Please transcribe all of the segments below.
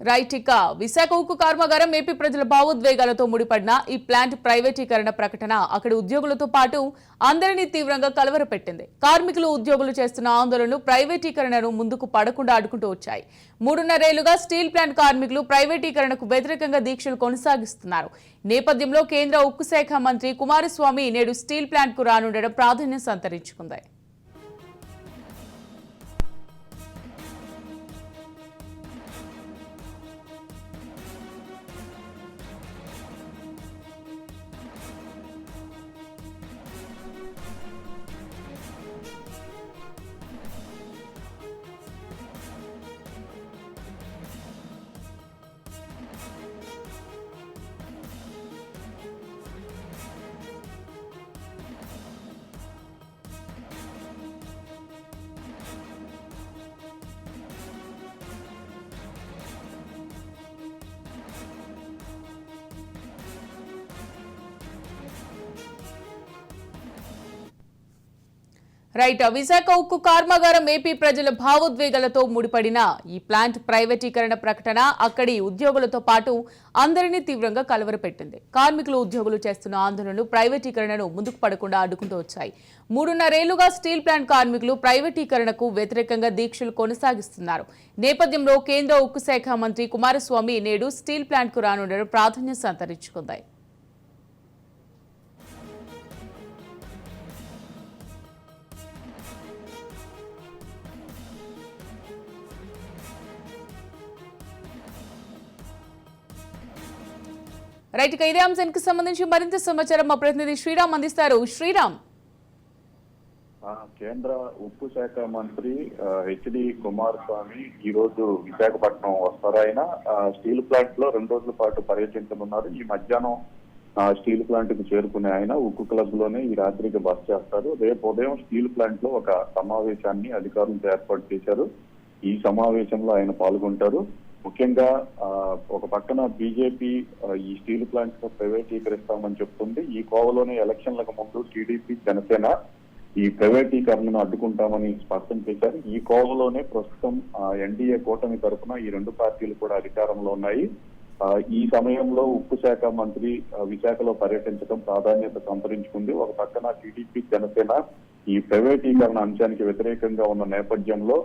Right ఇక విశాఖ ఉక్కు కర్మాగారం ఏపీ ప్రజల భావోద్వేగాలతో ముడిపడిన ఈ ప్లాంట్ ప్రైవేటీకరణ ప్రకటన అక్కడి ఉద్యోగులతో పాటు అందరినీ తీవ్రంగా కలవరపెట్టింది. కార్మికులు ఉద్యోగులు చేస్తున్న ఆందోళనలు ప్రైవేటీకరణను ముందుకు పడకుండా అడ్డుకుంటూ వచ్చాయి. మూడున్నరేళ్ళుగా స్టీల్ ప్లాంట్ కార్మికులు ప్రైవేటీకరణకు వ్యతిరేకంగా దీక్షలు కొనసాగిస్తున్నారు. నేపథ్యంలో కేంద్ర ఉక్కు శాఖ మంత్రి కుమారస్వామి నేడు స్టీల్ ప్లాంట్కు రానుండడం ప్రాధాన్యం సంతరించుకుంది. రైట్ విశాఖ ఉక్కు కర్మాగారం ఏపీ ప్రజల భావోద్వేగాలతో ముడిపడిన ఈ ప్లాంట్ ప్రైవేటీకరణ ప్రకటన అక్కడి ఉద్యోగులతో పాటు అందరినీ తీవ్రంగా కలవరపెట్టింది. కార్మికులు ఉద్యోగులు చేస్తున్న ఆందోళనలు ప్రైవేటీకరణను ముందుకు పడకుండా అడ్డుకుంటూ వచ్చాయి. మూడున్నరేళ్ళుగా స్టీల్ ప్లాంట్ కార్మికులు ప్రైవేటీకరణకు వ్యతిరేకంగా దీక్షలు కొనసాగిస్తున్నారు. నేపథ్యంలో కేంద్ర ఉక్కు శాఖ మంత్రి కుమారస్వామి నేడు స్టీల్ ప్లాంట్కు రానుండడం ప్రాధాన్యం సంతరించుకుందాయి రైట్ ఇక ఇదే అంశానికి సంబంధించి మరింత సమాచారం మా ప్రతినిధి శ్రీరామ్ అందిస్తారు. శ్రీరామ్. ఆ, కేంద్ర ఉక్కు శాఖ మంత్రి హెచ్డి కుమారస్వామి ఈ రోజు విశాఖపట్నం వస్తారు. ఆయన స్టీల్ ప్లాంట్లో రెండు రోజుల పాటు పర్యటించనున్నారు. ఈ మధ్యాహ్నం ఆ, స్టీల్ ప్లాంట్కు చేరుకునే ఆయన ఉక్కు క్లబ్లోనే ఈ రాత్రికి బస చేస్తారు. రేపు ఉదయం స్టీల్ ప్లాంట్లో ఒక సమావేశాన్ని అధికారులతో ఏర్పాటు చేశారు. ఈ సమావేశంలో ఆయన పాల్గొంటారు. ముఖ్యంగా ఒక పక్కన బీజేపీ ఈ స్టీల్ ప్లాంట్ ప్రైవేటీకరిస్తామని చెప్తుంది. ఈ కోవలోనే ఎలక్షన్లకు ముందు టీడీపీ జనసేన ఈ ప్రైవేటీకరణను అడ్డుకుంటామని స్పష్టం చేశారు. ఈ కోవలోనే ప్రస్తుతం ఎన్డీఏ కూటమి తరఫున ఈ రెండు పార్టీలు కూడా అధికారంలో ఉన్నాయి. ఈ సమయంలో ఉక్కు శాఖ మంత్రి విశాఖలో పర్యటించడం ప్రాధాన్యత సంతరించుకుంది. ఒక పక్కన టీడీపీ జనసేన ఈ ప్రైవేటీకరణ అంశానికి వ్యతిరేకంగా ఉన్న నేపథ్యంలో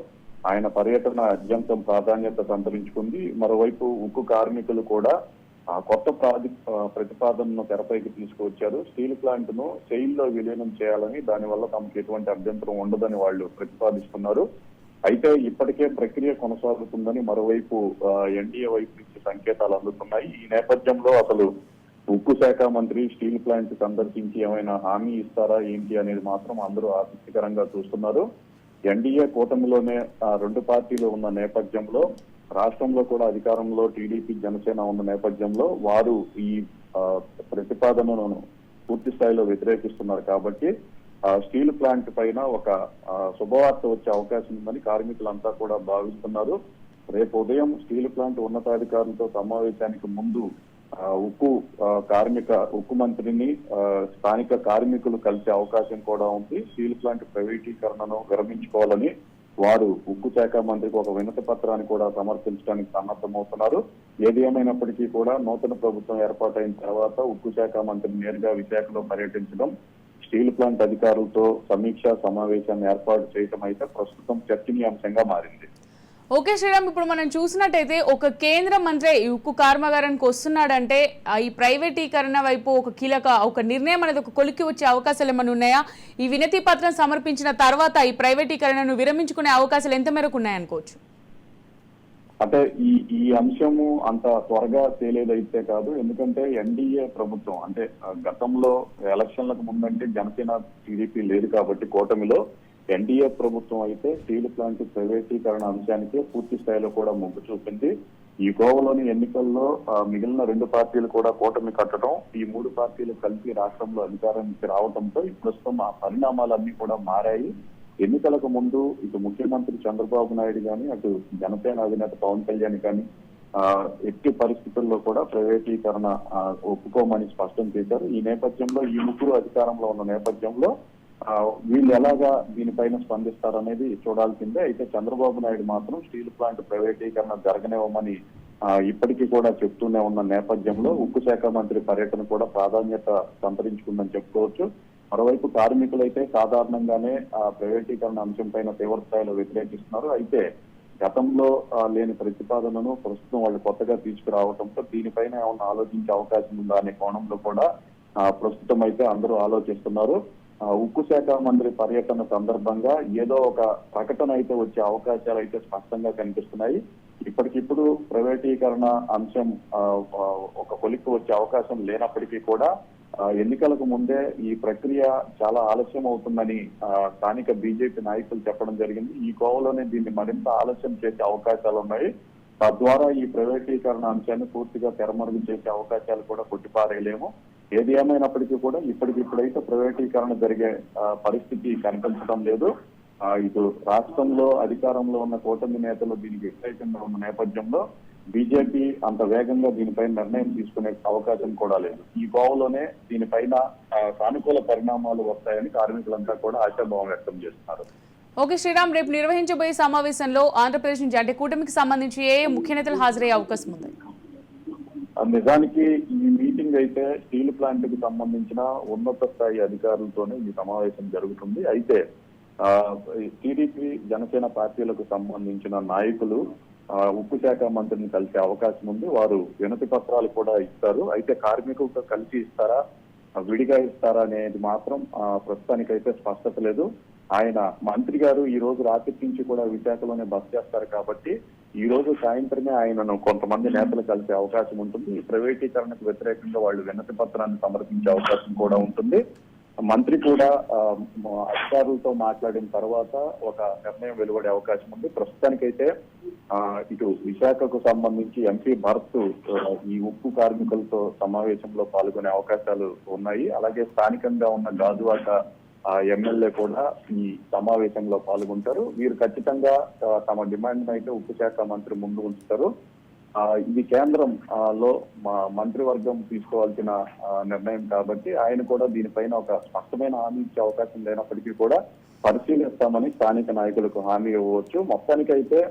ఆయన పర్యటన అత్యంత ప్రాధాన్యత సంతరించుకుంది. మరోవైపు ఉక్కు కార్మికులు కూడా ఆ కొత్త ప్రాది ప్రతిపాదనను తెరపైకి తీసుకువచ్చారు. స్టీల్ ప్లాంట్ను సెయిల్లో విలీనం చేయాలని దానివల్ల తమకు ఎటువంటి అభ్యంతరం ఉండదని వాళ్ళు ప్రతిపాదిస్తున్నారు. అయితే ఇప్పటికే ప్రక్రియ కొనసాగుతుందని మరోవైపు ఎన్డీఏ వైపు నుంచి సంకేతాలు అందుతున్నాయి. ఈ నేపథ్యంలో అసలు ఉక్కు శాఖ మంత్రి స్టీల్ ప్లాంట్ సందర్శించి ఏమైనా హామీ ఇస్తారా ఏంటి అనేది మాత్రం అందరూ ఆసక్తికరంగా చూస్తున్నారు. ఎన్డీఏ కూటమిలోనే రెండు పార్టీలు ఉన్న నేపథ్యంలో రాష్ట్రంలో కూడా అధికారంలో టీడీపీ జనసేన ఉన్న నేపథ్యంలో వారు ఈ ప్రతిపాదనను పూర్తి స్థాయిలో వ్యతిరేకిస్తున్నారు కాబట్టి ఆ, స్టీల్ ప్లాంట్ పైన ఒక శుభవార్త వచ్చే అవకాశం ఉందని కార్మికులంతా కూడా భావిస్తున్నారు. రేపు ఉదయం స్టీల్ ప్లాంట్ ఉన్నతాధికారులతో సమావేశానికి ముందు ఉక్కు కార్మిక ఉక్కు మంత్రిని స్థానిక కార్మికులు కలిసే అవకాశం కూడా ఉంది. స్టీల్ ప్లాంట్ ప్రైవేటీకరణను విరమించుకోవాలని వారు ఉక్కు శాఖ మంత్రికి ఒక వినతి పత్రాన్ని కూడా సమర్పించడానికి సన్నద్ధమవుతున్నారు. ఏది ఏమైనప్పటికీ కూడా నూతన ప్రభుత్వం ఏర్పాటైన తర్వాత ఉక్కు శాఖ మంత్రి నేరుగా విశాఖలో పర్యటించడం స్టీల్ ప్లాంట్ అధికారులతో సమీక్ష సమావేశాన్ని ఏర్పాటు చేయడం అయితే ప్రస్తుతం చర్చనీయాంశంగా మారింది. ఓకే శ్రీరామ్ ఇప్పుడు మనం చూసినట్టయితే ఒక కేంద్ర మంత్రి ఉక్కు కర్మాగారానికి వస్తున్నాడంటే ఈ ప్రైవేటీకరణ వైపు ఒక కీలక ఒక నిర్ణయం అనేది ఒక కొలిక్కి వచ్చే అవకాశాలు ఏమైనా ఉన్నాయా? ఈ వినతి పత్రం సమర్పించిన తర్వాత ఈ ప్రైవేటీకరణను విరమించుకునే అవకాశాలు ఎంత మేరకు ఉన్నాయనుకోవచ్చు అంటే ఈ ఈ అంశము అంత త్వరగా తేలేదైతే కాదు. ఎందుకంటే ఎన్డీఏ ప్రభుత్వం అంటే గతంలో ఎలక్షన్లకు ముందంటే జనసేన టీడీపీ లేదు కాబట్టి కూటమిలో ఎన్డీఏ ప్రభుత్వం అయితే స్టీల్ ప్లాంట్ ప్రైవేటీకరణ అంశానికి పూర్తి స్థాయిలో కూడా మొగ్గు చూపింది. ఈ గోవాలోని ఎన్నికల్లో మిగిలిన రెండు పార్టీలు కూడా కూటమి కట్టడం ఈ మూడు పార్టీలు కలిసి రాష్ట్రంలో అధికారానికి రావడంతో ప్రస్తుతం ఆ పరిణామాలన్నీ కూడా మారాయి. ఎన్నికలకు ముందు ఇటు ముఖ్యమంత్రి చంద్రబాబు నాయుడు గాని అటు జనసేన అధినేత పవన్ కళ్యాణ్ కానీ ఎట్టి పరిస్థితుల్లో కూడా ప్రైవేటీకరణ ఒప్పుకోమని స్పష్టం చేశారు. ఈ నేపథ్యంలో ఈ ముగ్గురు అధికారంలో ఉన్న నేపథ్యంలో వీళ్ళు ఎలాగా దీనిపైన స్పందిస్తారనేది చూడాల్సిందే. అయితే చంద్రబాబు నాయుడు మాత్రం స్టీల్ ప్లాంట్ ప్రైవేటీకరణ జరగనివ్వమని ఇప్పటికీ కూడా చెప్తూనే ఉన్న నేపథ్యంలో ఉక్కు శాఖ మంత్రి పర్యటన కూడా ప్రాధాన్యత సంతరించుకుందని చెప్పుకోవచ్చు. మరోవైపు కార్మికులైతే సాధారణంగానే ఆ ప్రైవేటీకరణ అంశం పైన తీవ్ర స్థాయిలో వ్యతిరేకిస్తున్నారు. అయితే గతంలో లేని ప్రతిపాదనను ప్రస్తుతం వాళ్ళు కొత్తగా తీసుకురావడంతో దీనిపైన ఏమన్నా ఆలోచించే అవకాశం ఉందా అనే కోణంలో కూడా ప్రస్తుతం అయితే అందరూ ఆలోచిస్తున్నారు. ఉక్కు శాఖ మంత్రి పర్యటన సందర్భంగా ఏదో ఒక ప్రకటన అయితే వచ్చే అవకాశాలు అయితే స్పష్టంగా కనిపిస్తున్నాయి. ఇప్పటికిప్పుడు ప్రైవేటీకరణ అంశం ఒక కొలిక్కి వచ్చే అవకాశం లేనప్పటికీ కూడా ఎన్నికలకు ముందే ఈ ప్రక్రియ చాలా ఆలస్యం అవుతుందని స్థానిక బీజేపీ నాయకులు చెప్పడం జరిగింది. ఈ కోవలోనే దీన్ని మరింత ఆలస్యం చేసే అవకాశాలు ఉన్నాయి. తద్వారా ఈ ప్రైవేటీకరణ అంశాన్ని పూర్తిగా తెరమరుగు చేసే అవకాశాలు కూడా కొట్టిపారేయలేము. ఏది ఏమైనప్పటికీ కూడా ఇప్పటికిప్పుడైతే ప్రైవేటీకరణ జరిగే పరిస్థితి కనిపించడం లేదు. ఇటు రాష్ట్రంలో అధికారంలో ఉన్న కూటమి నేతలు దీనికి వ్యతిరేకంగా ఉన్న నేపథ్యంలో బీజేపీ అంత వేగంగా దీనిపై నిర్ణయం తీసుకునే అవకాశం కూడా లేదు. ఈ గోవలోనే దీనిపైన సానుకూల పరిణామాలు వస్తాయని కార్మికులంతా కూడా ఆశాభావం వ్యక్తం చేస్తున్నారు. ఓకే శ్రీరామ్ రేపు నిర్వహించబోయే సమావేశంలో ఆంధ్రప్రదేశ్ నుంచి అంటే కూటమికి సంబంధించి ఏ ఏ ముఖ్య నేతలు హాజరయ్యే అవకాశం ఉంది? నిజానికి ఈ మీటింగ్ అయితే స్టీల్ ప్లాంట్కి సంబంధించిన ఉన్నత స్థాయి అధికారులతోనే ఈ సమావేశం జరుగుతుంది. అయితే టీడీపీ జనసేన పార్టీలకు సంబంధించిన నాయకులు ఉక్కు శాఖ మంత్రిని కలిసే అవకాశం ఉంది. వారు వినతి పత్రాలు కూడా ఇస్తారు. అయితే కార్మికులతో కలిసి ఇస్తారా? విడిగా ఇస్తారా అనేది మాత్రం ప్రస్తుతానికైతే స్పష్టత లేదు. ఆయన మంత్రి గారు ఈ రోజు రాత్రి నుంచి కూడా విశాఖలోనే బస్ చేస్తారు కాబట్టి ఈ రోజు సాయంత్రమే ఆయనను కొంతమంది నేతలు కలిసే అవకాశం ఉంటుంది. ఈ ప్రైవేటీకరణకు వ్యతిరేకంగా వాళ్ళు వినతి పత్రాన్ని సమర్పించే అవకాశం కూడా ఉంటుంది. మంత్రి కూడా అధికారులతో మాట్లాడిన తర్వాత ఒక నిర్ణయం వెలువడే అవకాశం ఉంది. ప్రస్తుతానికైతే ఇటు విశాఖకు సంబంధించి ఎంపీ భరత్ ఈ ఉక్కు కార్మికులతో సమావేశంలో పాల్గొనే అవకాశాలు ఉన్నాయి. అలాగే స్థానికంగా ఉన్న గాజువాక ఎమ్మెల్యే కూడా ఈ సమావేశంలో పాల్గొంటారు. వీరు ఖచ్చితంగా తమ డిమాండ్ అయితే ఉక్కు శాఖ మంత్రి ముందు ఉంచుతారు. ఇది కేంద్రం లో మా మంత్రివర్గం తీసుకోవాల్సిన నిర్ణయం కాబట్టి ఆయన కూడా దీనిపైన ఒక స్పష్టమైన హామీ ఇచ్చే అవకాశం లేనప్పటికీ కూడా పరిశీలిస్తామని స్థానిక నాయకులకు హామీ ఇవ్వవచ్చు మొత్తానికైతే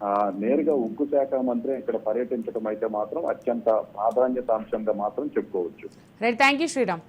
ఆ, నేరుగా ఉక్కు శాఖ మంత్రి ఇక్కడ పర్యటించడం అయితే మాత్రం అత్యంత ప్రాధాన్యత అంశంగా మాత్రం చెప్పుకోవచ్చు. Right thank you Sriram